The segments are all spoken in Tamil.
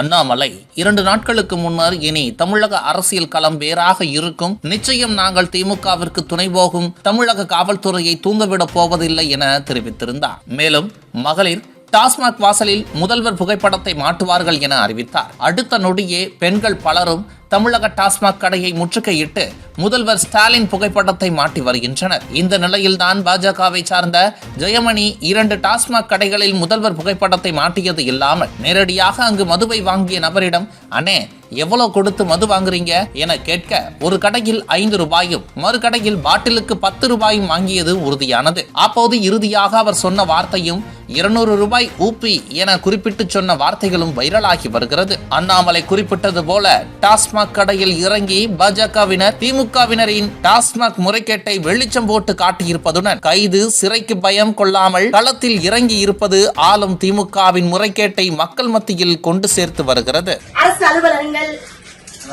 அண்ணாமலை இரண்டு நாட்களுக்கு முன்னர் இனி தமிழக அரசியல் களம் வேறாக இருக்கும். நிச்சயம் நாங்கள் திமுகவிற்கு துணை போகும். தமிழக காவல்துறையை தூங்கவிடப் போவதில்லை என தெரிவித்திருந்தார். மேலும் மகளிர் டாஸ்மாக் வாசலில் முதல்வர் புகைப்படத்தை மாட்டுவார்கள் என அறிவித்தார். அடுத்த நொடியே பெண்கள் பலரும் தமிழக டாஸ்மாக் கடையை முற்றுகையிட்டு முதல்வர் ஸ்டாலின் புகைப்படத்தை மாட்டி வருகின்றனர். இந்த நிலையில்தான் பாஜகவை சார்ந்த ஜெயமணி இரண்டு டாஸ்மாக் கடைகளில் முதல்வர் புகைப்படத்தை மாட்டியது இல்லாமல் நேரடியாக அங்கு மதுவை வாங்கிய நபரிடம் அண்ணே எவ்வளவு கொடுத்து மது வாங்குறீங்க? என கேட்க ஒரு கடையில் ஐந்து ரூபாயும் மறு கடையில் பாட்டிலுக்கு பத்து ரூபாயும் வாங்கியது உறுதியானது. அப்போது இறுதியாக அவர் சொன்ன வார்த்தையும் இருநூறு ரூபாய் ஊப்பி என குறிப்பிட்டு சொன்ன வார்த்தைகளும் வைரலாகி வருகிறது. அண்ணாமலை குறிப்பிட்டது போல டாஸ்மாக் கடையில் இறங்கி பாஜகவினர் திமுகவினரின் டாஸ்மாக் முறைகேட்டை வெளிச்சம் போட்டு காட்டியிருப்பதுடன் கைது சிறைக்கு பயம் கொள்ளாமல் களத்தில் இறங்கி இருப்பது ஆளும் திமுகவின் முறைகேட்டை மக்கள் மத்தியில் கொண்டு சேர்த்து வருகிறது. அரசு அலுவலகங்கள்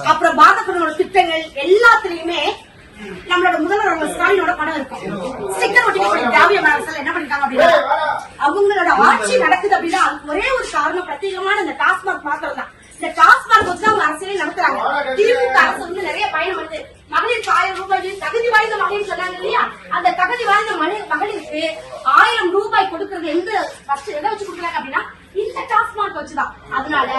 அப்புறம் பாதிக்கப்பட்டவங்களோட திட்டங்கள் எல்லாத்துலயுமே நம்மளோட முதல்வர் அவங்க ஸ்டாலினோட படம் இருக்கும். ஸ்டிக்கர் ஒட்டி திராவிட என்ன பண்ணிட்டாங்க அப்படின்னா அவங்களோட ஆட்சி நடக்குது அப்படின்னா அதுக்கு ஒரே ஒரு காரணம் பிரத்யேகமான இந்த டாஸ்மாக் மாத்திரம் தான் இந்த டாஸ்மாக் வச்சு அவங்க அரசியலே நடத்துறாங்க. திமுக அரசு வந்து நிறைய பயணம் வருது. மகளிருக்கு ஆயிரம் ரூபாய் தகுதி வாய்ந்த மகளிர் சொன்னாங்க இல்லையா? அந்த தகுதி வாய்ந்த மகளிருக்கு ஆயிரம் ரூபாய் கொடுக்கறது எந்த எதை வச்சு கொடுக்குறாங்க அப்படின்னா வச்சுதான் அதனால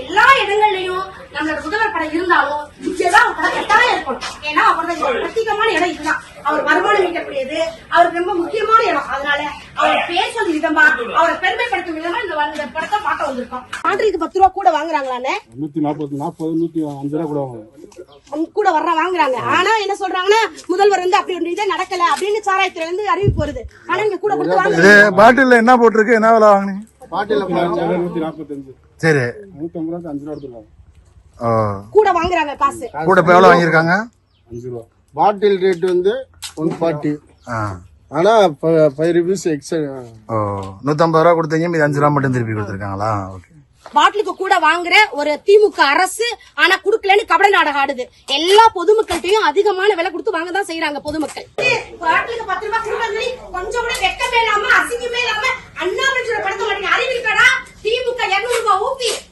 எல்லா இடங்கள்லயும் நம்மளோட முதல்வர் படம் இருந்தாலும் இங்கதான் கடை கட்டாயம் இருக்கணும். ஏன்னா அவரது பிரத்யேகமான இடம் இதுதான். அவர் வருமானம் ஈட்டக்கூடியது. அவருக்கு ரொம்ப முக்கியமான இடம். அதனால அவர் பேசுவது விதமா அவரை பெருமைப்படுத்தும் விதமா இந்த படத்தை மாட்ட வந்திருக்கோம். ஆண்டுக்கு பத்து ரூபா கூட வாங்குறாங்களான்னு நூத்தி நாற்பது நாற்பது நூத்தி அஞ்சு ரூபா கூட வாங்குவாங்க அவங்க கூட வர்ற வாங்குறாங்க. ஆனா என்ன சொல்றாங்கன்னா முதல்வர் வந்து அப்படி ஒன்று இதே நடக்கல அப்படின்னு சாராயத்துல இருந்து அறிவிப்பு வருது. ஆனா இங்க கூட கொடுத்து இது வாங்குறாங்க. பாட்டில்ல என்ன போட்டிருக்கு? என்ன விலை வாங்கினீங்க? பாட்டில சரி. கூட வாங்குறாங்க காசு. கூட இப்போ எவ்வளோ வாங்கியிருக்காங்க? அஞ்சு ரூபா. பாட்டில் ரேட் வந்து ஒன் ஃபார்ட்டி. ஆ. ஆனா ஃபைவ் ருபீஸ் எக்ஸ்ட்ரா ஓ நூற்றம்பது ரூபா கொடுத்தீங்க மீதி அஞ்சு ரூபா மட்டும் திருப்பி கொடுத்துருக்காங்களா? ஓகே. பாட்டிலுக்கு கூட வாங்குற ஒரு திமுக அரசு ஆனா குடுக்கலன்னு கபட நாடகம் ஆடுது. எல்லா பொதுமக்கள்கிட்டயும் அதிகமான விலை கொடுத்து வாங்க தான் செய்யறாங்க பொதுமக்கள். பாட்டிலுக்கு பத்து ரூபாய் கொடுக்கறது கொஞ்சம் கூட வெக்கமே இல்லாம அசிங்கமே இல்லாம அண்ணாமலை படுத்த மாட்டீங்க அறிவிக்கடா திமுக இருநூறு ரூபாய் ஊப்பி